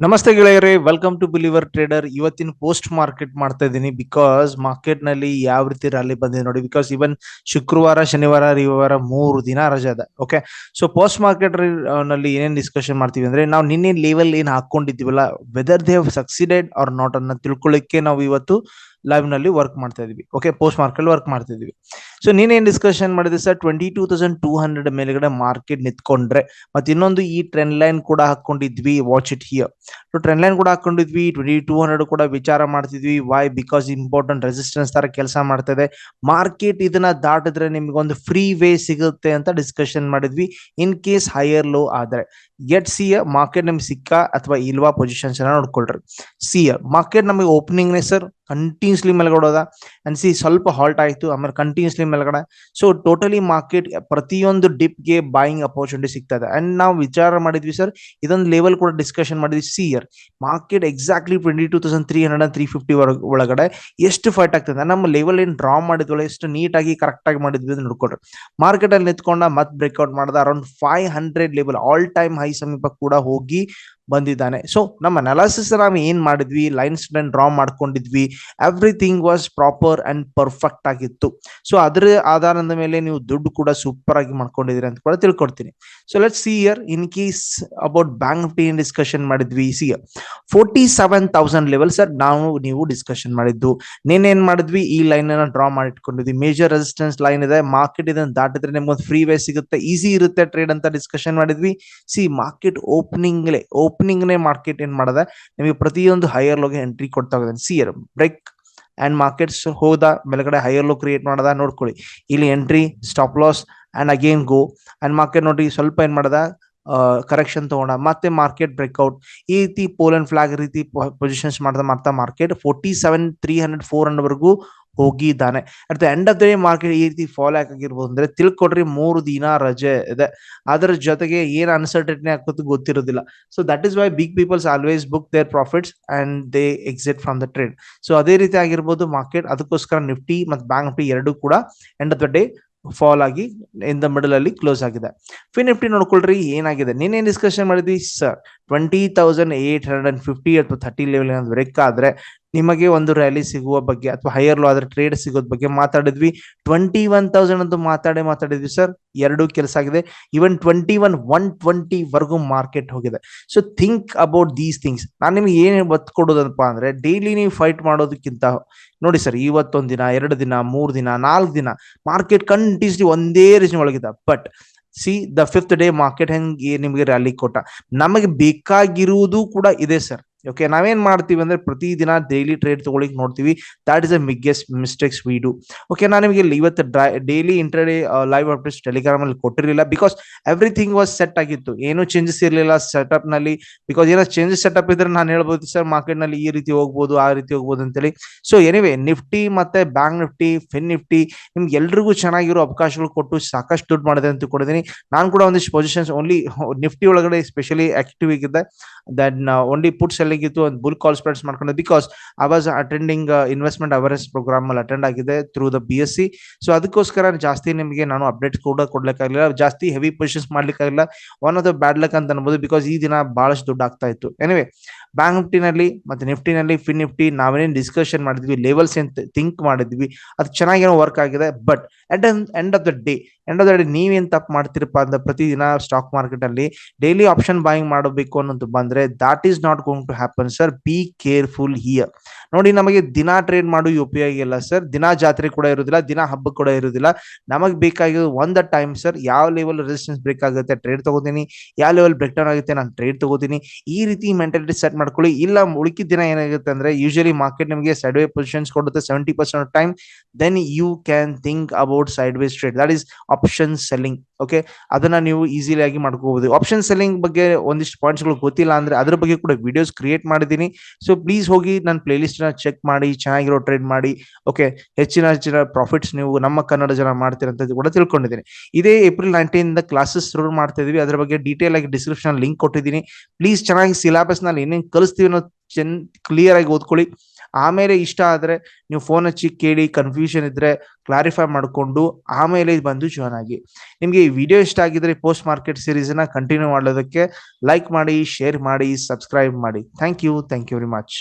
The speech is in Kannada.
ನಮಸ್ತೆ ಗೆಳೆಯರೆ ವೆಲ್ಕಮ್ ಟು ಬಿಲಿವರ್ ಟ್ರೇಡರ್ ಇವತ್ತಿನ ಪೋಸ್ಟ್ ಮಾರ್ಕೆಟ್ ಮಾಡ್ತಾ ಇದ್ದೀನಿ ಬಿಕಾಸ್ ಮಾರ್ಕೆಟ್ನಲ್ಲಿ ಯಾವ ರೀತಿ ರ್ಯಾಲಿ ಬಂದಿದೆ ನೋಡಿ ಬಿಕಾಸ್ ಇವನ್ ಶುಕ್ರವಾರ, ಶನಿವಾರ, ರವಿವಾರ ಮೂರು ದಿನ ರಜೆ ಇದೆ ಓಕೆ ಸೊ ಪೋಸ್ಟ್ ಮಾರ್ಕೆಟ್ನಲ್ಲಿ ಏನೇನ್ ಡಿಸ್ಕಷನ್ ಮಾಡ್ತೀವಿ ಅಂದ್ರೆ, ನಾವು ನಿನ್ನೆ ಲೆವೆಲ್ ಏನ್ ಹಾಕೊಂಡಿದ್ದೀವಲ್ಲ whether they succeeded or not ಅನ್ನ ತಿಳ್ಕೊಳ್ಳಿಕ್ಕೆ ನಾವು ಇವತ್ತು ಲೈವ್ನಲ್ಲಿ ವರ್ಕ್ ಮಾಡ್ತಾ ಇದೀವಿ ಓಕೆ ಪೋಸ್ಟ್ ಮಾರ್ಕೆಟ್ ವರ್ಕ್ ಮಾಡ್ತಾ ಇದೀವಿ ಸೊ ನೀನೇನ್ ಡಿಸ್ಕಷನ್ ಮಾಡಿದೆ sir twenty two thousand two hundred ಮೇಲ್ಗಡೆ ಮಾರ್ಕೆಟ್ ನಿಂತ್ಕೊಂಡ್ರೆ, ಮತ್ತೆ ಇನ್ನೊಂದು ಈ ಟ್ರೆಂಡ್ ಲೈನ್ ಕೂಡ ಹಾಕೊಂಡಿದ್ವಿ watch it here so trend line ಕೂಡ ಹಾಕೊಂಡಿದ್ವಿ ಟ್ವೆಂಟಿ ಟೂ ಹಂಡ್ರೆಡ್ ಕೂಡ ವಿಚಾರ ಮಾಡ್ತಿದ್ವಿ. ವೈ ಬಿಕಾಸ್ ಇಂಪಾರ್ಟೆಂಟ್ ರೆಸಿಸ್ಟೆನ್ಸ್ ತರ ಕೆಲಸ ಮಾಡ್ತದೆ ಮಾರ್ಕೆಟ್ ಇದನ್ನ ದಾಟಿದ್ರೆ ನಿಮ್ಗೆ ಒಂದು ಫ್ರೀ ವೇ ಸಿಗುತ್ತೆ ಅಂತ ಡಿಸ್ಕಷನ್ ಮಾಡಿದ್ವಿ. ಇನ್ ಕೇಸ್ ಹೈಯರ್ ಲೋ ಆದ್ರೆ. ಗೆಟ್ ಸಿ ಮಾರ್ಕೆಟ್ ನಿಮ್ಗೆ ಸಿಕ್ಕ ಅಥವಾ ಇಲ್ವಾ ಪೊಸಿಷನ್ಸ್ ನೋಡ್ಕೊಳ್ರಿ. ಸಿ ಮಾರ್ಕೆಟ್ ನಮಗೆ ಓಪನಿಂಗ್ ಸರ್ ಕಂಟಿನ್ಯೂಸ್ಲಿ ಮೇಲ್ಗಡೆ ಅಂಡ್ ಸಿ ಸ್ವಲ್ಪ ಹಾಲ್ಟ್ ಆಯ್ತು, ಆಮೇಲೆ ಕಂಟಿನ್ಯೂಸ್ಲಿ ಮೇಲ್ಗಡೆ. ಸೊ ಟೋಟಲಿ ಮಾರ್ಕೆಟ್ ಪ್ರತಿಯೊಂದು ಡಿಪ್ಗೆ ಬಾಯಿಂಗ್ ಅಪರ್ಚುನಿಟಿ ಸಿಗ್ತಾ ಇದೆ ಅಂಡ್ ನಾವು ವಿಚಾರ ಮಾಡಿದ್ವಿ ಸರ್ ಇದೊಂದು ಲೆವೆಲ್ ಕೂಡ ಡಿಸ್ಕಷನ್ ಮಾಡಿದ್ವಿ. See here market exactly twenty two thousand three hundred three fifty ಒಳಗಡೆ ಎಷ್ಟು ಫೈಟ್ ಆಗ್ತದೆ. ನಮ್ಮ ಲೆವೆಲ್ ಏನ್ ಡ್ರಾ ಮಾಡಿದ್ವಲ್ಲ, ಎಷ್ಟು ನೀಟಾಗಿ ಕರೆಕ್ಟಾಗಿ ಮಾಡಿದ್ವಿ ಅಂತ ಮಾರ್ಕೆಟ್ ಅಲ್ಲಿ ನಿಂತ್ಕೊಂಡ ಮತ್ ಬ್ರೇಕ್ಔಟ್ ಮಾಡಿದ around five hundred level all time high ಸಮೀಪ ಕೂಡ ಹೋಗಿ ಬಂದಿದ್ದಾನೆ. ಸೊ ನಮ್ಮ ಅನಾಲಿಸಿಸ್ ನಾವು ಏನ್ ಮಾಡಿದ್ವಿ? ಲೈನ್ಸ್ ಡ್ರಾ ಮಾಡ್ಕೊಂಡಿದ್ವಿ. Everything was proper and perfect ಆಗಿತ್ತು. ಸೊ ಅದರ ಆಧಾರದ ಮೇಲೆ ನೀವು ದುಡ್ಡು ಕೂಡ ಸೂಪರ್ ಆಗಿ ಮಾಡ್ಕೊಂಡಿದ್ರಿ ಅಂತ ಕೂಡ ತಿಳ್ಕೊಡ್ತೀನಿ so let see here in case about bank Nifty discussion ಮಾಡಿದ್ವಿ see forty seven thousand level sir ನಾವು, ನೀವು ಡಿಸ್ಕಷನ್ ಮಾಡಿದ್ದು. ಏನ್ ಮಾಡಿದ್ವಿ? ಈ ಲೈನ್ ಅನ್ನ ಡ್ರಾ ಮಾಡಿಟ್ಕೊಂಡಿದ್ವಿ. ಮೇಜರ್ ರೆಸಿಸ್ಟೆನ್ಸ್ ಲೈನ್ ಇದೆ. ಮಾರ್ಕೆಟ್ ಇದನ್ನು ದಾಟಿದ್ರೆ ನಿಮ್ಗೊಂದು ಫ್ರೀ ವೇ ಸಿಗುತ್ತೆ. ಈಸಿ ಇರುತ್ತೆ ಟ್ರೇಡ್ ಅಂತ ಡಿಸ್ಕಷನ್ ಮಾಡಿದ್ವಿ. ಸಿ ಮಾರ್ಕೆಟ್ ಓಪನಿಂಗ್ ಓಪನಿಂಗ್ ನೇ ಮಾರ್ಕೆಟ್ ಏನ್ ಮಾಡದ, ನಿಮಗೆ ಪ್ರತಿಯೊಂದು ಹೈಯರ್ ಲೋಗೆ ಎಂಟ್ರಿ ಕೊಡ್ತಾ ಹೋಗಿದೆ ಸಿಯರ್ ಬ್ರೇಕ್ ಅಂಡ್ ಮಾರ್ಕೆಟ್ಸ್ ಹೋದ ಮೇಲ್ಗಡೆ ಹೈಯರ್ ಲೋ ಕ್ರಿಯೇಟ್ ಮಾಡದ, ನೋಡ್ಕೊಳ್ಳಿ. ಇಲ್ಲಿ entry stop loss and again go and market ನೋಡಿ ಸ್ವಲ್ಪ ಏನ್ ಮಾಡದ ಕರೆಕ್ಷನ್ ತಗೊಂಡ, ಮತ್ತೆ ಮಾರ್ಕೆಟ್ ಬ್ರೇಕ್ಔಟ್ ಈ ರೀತಿ ಪೋಲ್ ಅಂಡ್ ಫ್ಲಾಗ್ ರೀತಿ ಪೊಸಿಷನ್ಸ್ ಮಾಡ್ತಾ ಮಾಡ್ತಾ market forty seven three hundred four hundred ವರೆಗೂ ಹೋಗಿದ್ದಾನೆ. At the end of the day market ಈ ರೀತಿ ಫಾಲ್ ಆಗಿರ್ಬೋದು ಅಂದ್ರೆ ತಿಳ್ಕೊಡ್ರಿ ಮೂರು ದಿನ ರಜೆ ಇದೆ. ಅದರ ಜೊತೆಗೆ ಏನ್ ಅನ್ಸರ್ಟನಿಟಿ ಆಗ್ಬೋದು ಗೊತ್ತಿರೋದಿಲ್ಲ. So that is why big peoples always book their profits and they exit from the trade so ಅದೇ ರೀತಿ ಆಗಿರ್ಬೋದು ಮಾರ್ಕೆಟ್ ಅದಕ್ಕೋಸ್ಕರ ನಿಫ್ಟಿ ಮತ್ತು ಬ್ಯಾಂಕ್ ನಿಫ್ಟಿ ಎರಡು ಕೂಡ end of the day fall ಆಗಿ ಇನ್ ದ ಮಿಡಲ್ ಅಲ್ಲಿ ಕ್ಲೋಸ್ ಆಗಿದೆ. ಫಿನ್ ನಿಫ್ಟಿ ನೋಡ್ಕೊಳ್ರಿ, ಏನಾಗಿದೆ? ನೀನೇನ್ ಡಿಸ್ಕಷನ್ ಮಾಡಿದ್ವಿ sir twenty thousand eight hundred and fifty ಅಥವಾ ಥರ್ಟಿ ಲೆವೆಲ್ ಏನಾದ್ರು ಬ್ರೇಕ್ ಆದ್ರೆ ನಿಮಗೆ ಒಂದು ರ್ಯಾಲಿ ಸಿಗುವ ಬಗ್ಗೆ ಅಥವಾ ಹೈಯರ್ ಲೋ ಆದ್ರೆ ಟ್ರೇಡ್ ಸಿಗೋದ್ ಬಗ್ಗೆ ಮಾತಾಡಿದ್ವಿ. ಟ್ವೆಂಟಿ ಒನ್ ತೌಸಂಡ್ ಅಂತ ಮಾತಾಡಿ ಮಾತಾಡಿದ್ವಿ ಸರ್ ಎರಡು ಕೆಲಸ ಆಗಿದೆ. Even twenty one one twenty ವರ್ಗು ಮಾರ್ಕೆಟ್ ಹೋಗಿದೆ. So think about these things ನಾನು ನಿಮ್ಗೆ ಏನು ಒತ್ತು ಕೊಡೋದಪ್ಪ ಅಂದ್ರೆ ಡೈಲಿ ನೀವು ಫೈಟ್ ಮಾಡೋದಕ್ಕಿಂತ ನೋಡಿ ಸರ್ ಇವತ್ತೊಂದು ದಿನ, ಎರಡು ದಿನ, ಮೂರು ದಿನ, ನಾಲ್ಕು ದಿನ ಮಾರ್ಕೆಟ್ ಕಂಟಿನ್ಯೂಸ್ಲಿ ಒಂದೇ reason ಒಳಗಿದೆ. But see the fifth day market ಹೆಂಗೆ ನಿಮಗೆ ರ್ಯಾಲಿ ಕೊಟ್ಟ? ನಮಗೆ ಬೇಕಾಗಿರುವುದು ಕೂಡ ಇದೆ ಸರ್ ಓಕೆ ನಾವೇನ್ ಮಾಡ್ತೀವಿ ಅಂದ್ರೆ ಪ್ರತಿ ದಿನ ಡೈಲಿ ಟ್ರೇಡ್ ತಗೊಳಿಕ್ ನೋಡ್ತೀವಿ. That is a biggest mistakes we do okay ನಾನು ನಿಮಗೆ ಇವತ್ತು daily intraday live updates Telegram ಅಲ್ಲಿ ಕೊಟ್ಟಿರಲಿಲ್ಲ ಬಿಕಾಸ್ ಎವ್ರಿಥಿಂಗ್ ವಾಸ್ ಸೆಟ್ ಆಗಿತ್ತು. ಏನು ಚೇಂಜಸ್ ಇರಲಿಲ್ಲ ಸೆಟಪ್ನಲ್ಲಿ. ಬಿಕಾಸ್ ಏನೋ ಚೇಂಜಸ್ ಸೆಟಪ್ ಇದ್ರೆ ನಾನು ಹೇಳ್ಬೋದು ಸರ್ ಮಾರ್ಕೆಟ್ನಲ್ಲಿ ಈ ರೀತಿ ಹೋಗ್ಬೋದು, ಆ ರೀತಿ ಹೋಗ್ಬೋದು ಅಂತೇಳಿ. ಸೊ ಎನಿವೆ ನಿಫ್ಟಿ ಮತ್ತೆ ಬ್ಯಾಂಕ್ ನಿಫ್ಟಿ ಫಿನ್ ನಿಫ್ಟಿ ನಿಮ್ಗೆ ಎಲ್ರಿಗೂ ಚೆನ್ನಾಗಿರೋ ಅವಕಾಶಗಳು ಕೊಟ್ಟು ಸಾಕಷ್ಟು ದುಡ್ಡು ಮಾಡಿದೆ ಅಂತ ಕೊಡಿದೀನಿ ನಾನು ಕೂಡ ಒಂದಿಷ್ಟು ಪೊಸಿಷನ್ಸ್ ಓನ್ಲಿ ನಿಫ್ಟಿ ಒಳಗಡೆ ಸ್ಪೆಷಲಿ ಆಕ್ಟಿವ್ ಆಗಿದ್ದೆ. ದಟ್ ಓನ್ಲಿ ಪುಟ್ ಸೆಲ್ಲಿಂಗ್ ಇತ್ತು ಒಂದು ಬುಲ್ ಕಾಲ್ ಸ್ಪ್ರೆಡ್ಸ್ ಮಾಡ್ಕೊಂಡೆ. Because I was attending investment awareness program ಅಲ್ಲಿ ಅಟೆಂಡ್ ಆಗಿದೆ through the B S C so ಅದಕ್ಕೋಸ್ಕರ ಜಾಸ್ತಿ ನಿಮಗೆ ನಾನು ಅಪ್ಡೇಟ್ಸ್ ಕೂಡ ಕೊಡ್ಲಿಕ್ಕಾಗಲಿಲ್ಲ. ಜಾಸ್ತಿ heavy positions ಮಾಡ್ಲಿಕ್ಕಾಗಿಲ್ಲ one of the bad luck ಅಂತ ಅನ್ಬೋದು ಬಿಕಾಸ್ ಈ ದಿನ ಬಹಳಷ್ಟು ದುಡ್ಡು ಆಗ್ತಾ ಇತ್ತು. ಎನಿವೆ ಬ್ಯಾಂಕ್ ನಿಫ್ಟಿನಲ್ಲಿ ಮತ್ತೆ ನಿಫ್ಟಿನಲ್ಲಿ ಫಿನ್ ನಿಫ್ಟಿ ನಾವೇನೇನು ಡಿಸ್ಕಷನ್ ಮಾಡಿದ್ವಿ ಲೆವೆಲ್ಸ್ ಏನು ಥಿಂಕ್ ಮಾಡಿದ್ವಿ, ಅದು ಚೆನ್ನಾಗೇನೋ ವರ್ಕ್ ಆಗಿದೆ. But at end of the day end of the ನೀವೇನ್ ತಪ್ಪು ಮಾಡ್ತಿರಪ್ಪ ಅಂದ್ರೆ ಪ್ರತಿದಿನ ಸ್ಟಾಕ್ ಮಾರ್ಕೆಟ್ ಅಲ್ಲಿ ಡೈಲಿ ಆಪ್ಷನ್ ಬಾಯಿಂಗ್ ಮಾಡಬೇಕು ಅನ್ನೋದು ಬಂದ್ರೆ that is not going to happen sir be careful here ನೋಡಿ, ನಮಗೆ ದಿನ ಟ್ರೇಡ್ ಮಾಡೋ ಉಪಯೋಗ ಇಲ್ಲ ಸರ್ ದಿನ ಜಾತ್ರೆ ಕೂಡ ಇರೋದಿಲ್ಲ, ದಿನ ಹಬ್ಬ ಕೂಡ ಇರೋದಿಲ್ಲ. ನಮಗೆ ಬೇಕಾಗಿರೋ ಒಂದ ಟೈಮ್ ಸರ್ ಯಾವ ಲೆವೆಲ್ ರೆಸಿಸ್ಟೆನ್ಸ್ ಬ್ರೇಕ್ ಆಗುತ್ತೆ ಟ್ರೇಡ್ ತಗೋತೀನಿ. ಯಾವ ಲೆವೆಲ್ ಬ್ರೇಕ್ ಡೌನ್ ಆಗುತ್ತೆ, ನಾನು ಟ್ರೇಡ್ ತಗೋತೀನಿ. ಈ ರೀತಿ ಮೆಂಟಾಲಿಟಿ ಸೆಟ್ ಮಾಡ್ಕೊಳ್ಳಿ. ಇಲ್ಲ, ಉಳಿಕಿದ ದಿನ ಏನಾಗುತ್ತೆ ಅಂದ್ರೆ ಯೂಶಲಿ ಮಾರ್ಕೆಟ್ ನಿಮಗೆ ಸೈಡ್ ವೇ ಪೊಸಿಷನ್ಸ್ ಕೊಡುತ್ತೆ seventy percent time then you can think about side way trade that is option selling okay ಅದನ್ನ ನೀವು ಈಸಿಲಿ ಆಗಿ ಮಾಡ್ಕೋಬಹುದು ಆಪ್ಷನ್ ಸೆಲ್ಲಿಂಗ್ ಬಗ್ಗೆ ಒಂದಿಷ್ಟು ಪಾಯಿಂಟ್ಸ್ಗಳು ಗೊತ್ತಿಲ್ಲ ಅಂದ್ರೆ ಅದ್ರ ಬಗ್ಗೆ ಕೂಡ ವಿಡಿಯೋಸ್ ಕ್ರಿಯೇಟ್ ಮಾಡಿದ್ದೀನಿ. ಸೊ ಪ್ಲೀಸ್ ಹೋಗಿ ನನ್ನ ಪ್ಲೇ ಲಿಸ್ಟ್ನ ಚೆಕ್ ಮಾಡಿ, ಚೆನ್ನಾಗಿರೋ ಟ್ರೇಡ್ ಮಾಡಿ ಓಕೆ ಹೆಚ್ಚಿನ ಹೆಚ್ಚಿನ ಪ್ರಾಫಿಟ್ಸ್ ನೀವು ನಮ್ಮ ಕನ್ನಡ ಜನ ಮಾಡ್ತೀರಂತ ಕೂಡ ತಿಳ್ಕೊಂಡಿದ್ದೀನಿ. ಇದೇ ಏಪ್ರಿಲ್ ನೈನ್ಟೀನ್ ಕ್ಲಾಸಸ್ ಶುರು ಮಾಡ್ತಾ ಇದೀವಿ. ಅದ್ರ ಬಗ್ಗೆ ಡೀಟೇಲ್ ಆಗಿ ಡಿಸ್ಕ್ರಿಪ್ಷನ್ ಲಿಂಕ್ ಕೊಟ್ಟಿದ್ದೀನಿ. ಪ್ಲೀಸ್ ಚೆನ್ನಾಗಿ ಸಿಲಾಬಸ್ನಲ್ಲಿ ಏನೇನು ಕಲಿಸ್ತೀವಿ ಅನ್ನೋ ಚೆನ್ ಕ್ಲಿಯರ್ ಆಗಿ ಓದ್ಕೊಳ್ಳಿ. ಆಮೇಲೆ ಇಷ್ಟ ಆದ್ರೆ ನೀವು ಫೋನ್ ಹಚ್ಚಿ ಕೇಳಿ ಕನ್ಫ್ಯೂಷನ್ ಇದ್ರೆ ಕ್ಲಾರಿಫೈ ಮಾಡಿಕೊಂಡು ಆಮೇಲೆ ಬಂದು ಜಾಯ್ನ್ ಆಗಿ. ನಿಮಗೆ ಈ ವಿಡಿಯೋ ಇಷ್ಟ ಆಗಿದ್ರೆ ಪೋಸ್ಟ್ ಮಾರ್ಕೆಟ್ ಸೀರೀಸ್ನ ಕಂಟಿನ್ಯೂ ಮಾಡೋದಕ್ಕೆ ಲೈಕ್ ಮಾಡಿ ಶೇರ್ ಮಾಡಿ ಸಬ್ಸ್ಕ್ರೈಬ್ ಮಾಡಿ. Thank you thank you very much